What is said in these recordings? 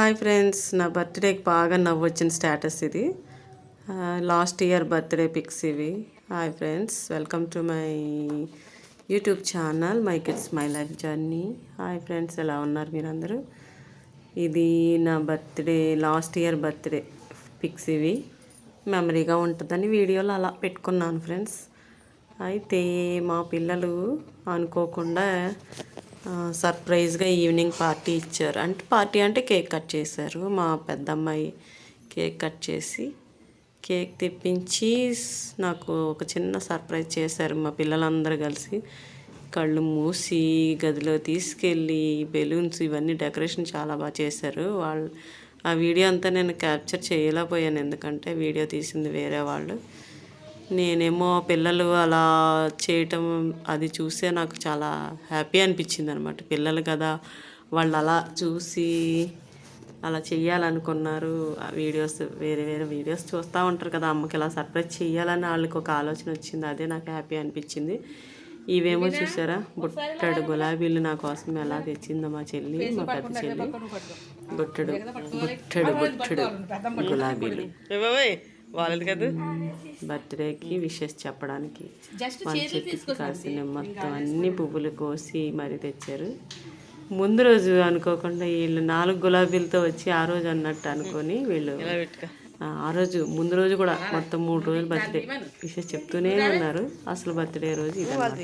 Hi friends నా బర్త్డేకి బాగా నవ్వు వచ్చిన స్టేటస్ ఇది. లాస్ట్ ఇయర్ బర్త్డే పిక్స్ ఇవి. Hi friends welcome to my YouTube channel my kids my life journey. Hi friends ఎలా ఉన్నారు మీరందరూ? ఇది నా birthday last year birthday pics ఇవి. మెమరీగా ఉంటుందని వీడియోలో అలా పెట్టుకున్నాను ఫ్రెండ్స్. అయితే మా పిల్లలు అనుకోకుండా సర్ప్రైజ్గా ఈవినింగ్ పార్టీ ఇచ్చారు. అంటే పార్టీ అంటే కేక్ కట్ చేశారు. మా పెద్దమ్మాయి కేక్ కట్ చేసి కేక్ తెప్పించి నాకు ఒక చిన్న సర్ప్రైజ్ చేశారు మా పిల్లలందరూ కలిసి. కళ్ళు మూసి గదిలో తీసుకెళ్ళి బెలూన్స్ ఇవన్నీ డెకరేషన్ చాలా బాగా చేశారు. వాళ్ళు ఆ వీడియో అంతా నేను క్యాప్చర్ చేయలేకపోయాను. ఎందుకంటే వీడియో తీసింది వేరే వాళ్ళు. నేనేమో పిల్లలు అలా చేయటం అది చూసే నాకు చాలా హ్యాపీ అనిపించింది అనమాట పిల్లలు కదా వాళ్ళు అలా చూసి అలా చెయ్యాలనుకున్నారు. ఆ వీడియోస్ వేరే వేరే వీడియోస్ చూస్తూ ఉంటారు కదా అమ్మకి ఇలా సర్ప్రైజ్ చేయాలని వాళ్ళకి ఒక ఆలోచన వచ్చింది అదే నాకు హ్యాపీ అనిపించింది. ఇవేమో చూసారా? బుట్టడు గులాబీలు నా కోసం ఎలా తెచ్చిందో మా చెల్లి మా పెద్ద చెల్లి. బుట్టడు బుట్టడు బుట్టడు గులాబీలు. వాళ్ళది కదా? బర్త్డేకి విషెస్ చెప్పడానికి. చెట్టుకి కాసిన మొత్తం అన్ని పువ్వులు కోసి మరి తెచ్చారు. ముందు రోజు అనుకోకుండా వీళ్ళు నాలుగు గులాబీలతో వచ్చి ఆ రోజు అన్నట్టు అనుకొని వీళ్ళు ఆ, రోజు ముందు రోజు కూడా మొత్తం మూడు రోజులు బర్త్డే. విషెస్ చెప్తూనే ఉన్నారు. అసలు బర్త్డే రోజు ఇదన్నమాట.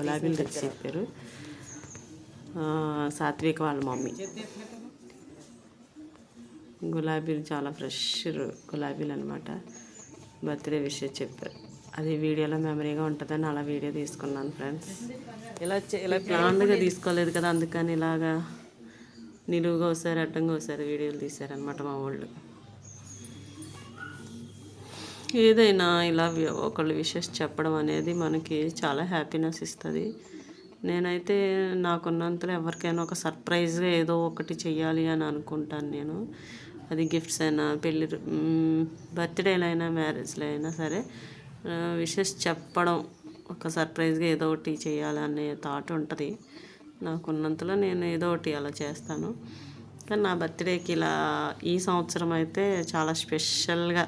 గులాబీలు తెచ్చి చెప్పారు. సాత్విక్ వాళ్ళ మమ్మీ. గులాబీలు చాలా ఫ్రెష్ గులాబీలు అనమాట బర్త్డే విషయం చెప్పారు. అది వీడియోలో మెమరీగా ఉంటుందని అలా వీడియో తీసుకున్నాను ఫ్రెండ్స్. ఇలా ఇలా ప్లాన్గా తీసుకోలేదు కదా అందుకని ఇలాగా నిలువుగా ఒకసారి అడ్డంగా ఒకసారి వీడియోలు తీశారనమాట మా వాళ్ళు. ఏదైనా ఇలా ఒకళ్ళు విషెస్ చెప్పడం అనేది మనకి చాలా హ్యాపీనెస్ ఇస్తుంది. నేనైతే నాకున్నంతలో ఎవరికైనా ఒక సర్ప్రైజ్గా ఏదో ఒకటి చెయ్యాలి అని అనుకుంటాను నేను. అది గిఫ్ట్స్ అయినా పెళ్ళి బర్త్డేలు అయినా మ్యారేజ్లో అయినా సరే విషెస్ చెప్పడం ఒక సర్ప్రైజ్గా ఏదో ఒకటి చేయాలనే థాట్ ఉంటుంది. నాకున్నంతలో నేను ఏదో ఒకటి అలా చేస్తాను. కానీ నా బర్త్డేకి ఇలా ఈ సంవత్సరం అయితే చాలా స్పెషల్గా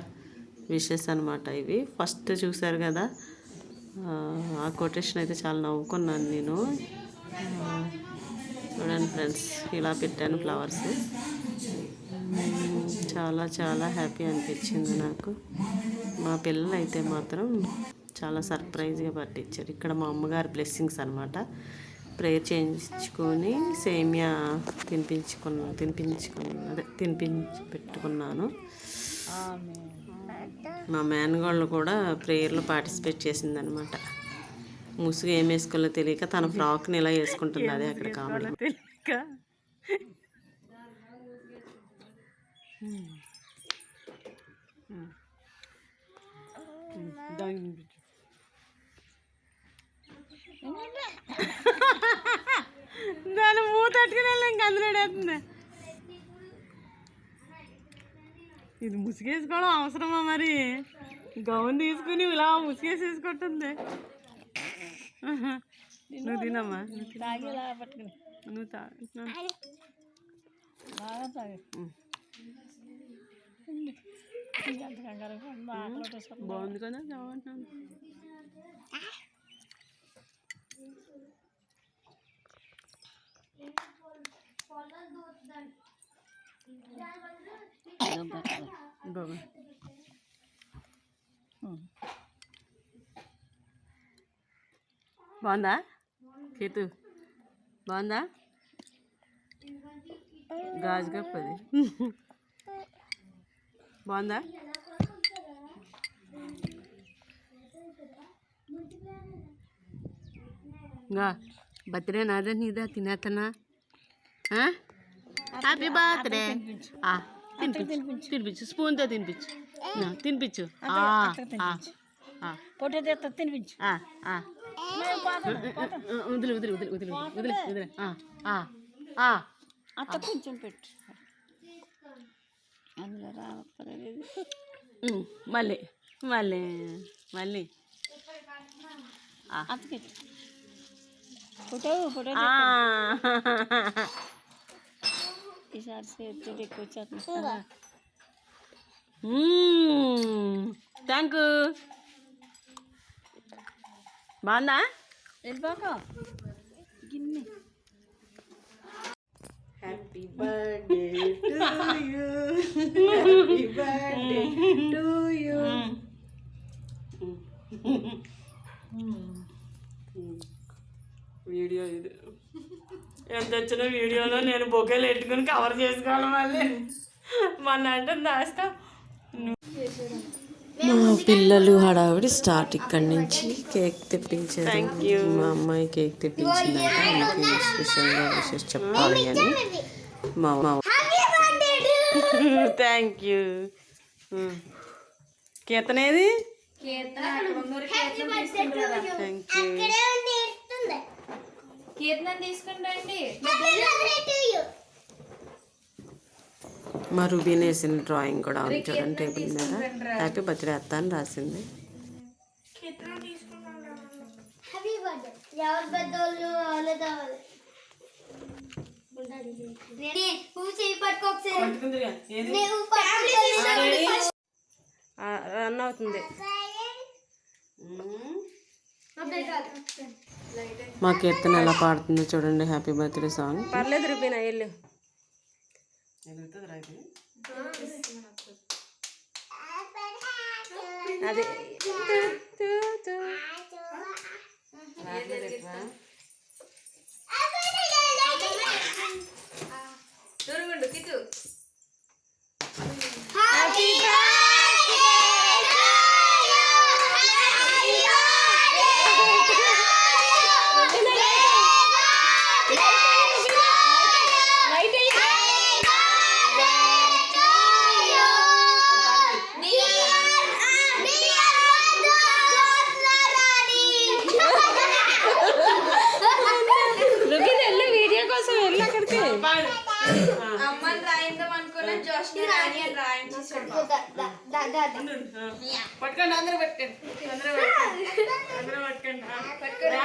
విషెస్ అనమాట ఇవి. ఫస్ట్ చూశారు కదా ఆ, కొటేషన్ అయితే చాలా నవ్వుకున్నాను నేను. చూడండి ఫ్రెండ్స్ ఇలా పెట్టాను ఫ్లవర్స్ చాలా చాలా హ్యాపీ అనిపించింది నాకు. మా పిల్లలు అయితే మాత్రం చాలా సర్ప్రైజ్గా పట్టించారు. ఇక్కడ మా అమ్మగారి బ్లెస్సింగ్స్ అనమాట ప్రేయర్ చేయించుకొని సేమియా తినిపించుకున్నా తినిపించుకున్నా అదే తినిపించి పెట్టుకున్నాను. మా మేనగాళ్ళు కూడా ప్రేయర్లో పార్టిసిపేట్ చేసిందనమాట ముసుగు ఏం వేసుకోవాలో తెలియక తన ఫ్రాక్ని ఇలా వేసుకుంటుంది. అదే అక్కడ కామెడీ తెలియక. దాని మూత అట్టుకుని ఇంక అందులో ఇది ముసుగేసుకోవడం అవసరమా మరి? గౌన్ తీసుకుని ఇలా ముసుగేసేసుకుంటుంది. నువ్వు తినమ్మా. నువ్వు తా ఉమ్. బాగుంది కదా బాగుంటున్నాను బాగుంది? కేతు బాగుందా? గాజు కప్ అది బాగుందా? ఇంకా బర్త్డే నాదే నీదా తినేతనా? హ్యాపీ బర్త్డే తినిపించు తినిపించు స్పూన్తో తినిపించు. తినిపించు. పొట్టు తినిపించు. వదిలి వదిలి వదిలి వదిలి వదిలి వదిలి. అత్త కొంచెం పెట్టు. అందులో రావట్లేదు ఉమ్, మళ్ళీ మళ్ళీ మళ్ళీ. అత్తకి ఫోటో. ఈసారి ఎక్కువ థ్యాంక్ యూ బాగుందా? వెళ్ళిపోక. Happy birthday to you happy birthday to you video ఇది. ఎంత వచ్చిన వీడియోలో నేను బొకేలు పెట్టుకుని కవర్ చేసుకోవాలి మళ్ళీ. మొన్న అంటే దాస్తా మా పిల్లలు హడావిడి స్టార్ట్ ఇక్కడి నుంచి కేక్ తెప్పించారు. మా అమ్మాయి కేక్ తెప్పించిందంట. స్పెషల్గా విషెస్ చెప్పాలి అని. మా థ్యాంక్ యూ కీర్తనేది థ్యాంక్ యూ కీర్తనం రండి మా రూబీన్ వేసిన డ్రాయింగ్ కూడా ఉంది చూడండి టేబుల్ మీద. హ్యాపీ బర్త్డే అత్త అని రాసింది. ఎవరు పెద్దోళ్ళు వాళ్ళు కావాలి నువ్వు చేయి పట్టుకో ఒకసారి నువ్వు పట్టుకో రన్ అవుతుంది. మా కీర్తన ఎలా పాడుతుందో చూడండి హ్యాపీ బర్త్డే సాంగ్. పర్లేదు రూబీనా వెళ్ళు. అదే. దూరంగుండు కిట్టు హ్యాపీ రూబీన్ వెళ్ళు వీడియో కోసం వెళ్ళు అక్కడికి అమ్మని రాయిందాం అనుకున్న జోష్ని రాని అని రాయించేసాడు పట్టుకోండి అందరూ పట్టుకోండి. అందరూ పట్టుకోండి. అందరూ పట్టుకోండి. పట్టుకోండి.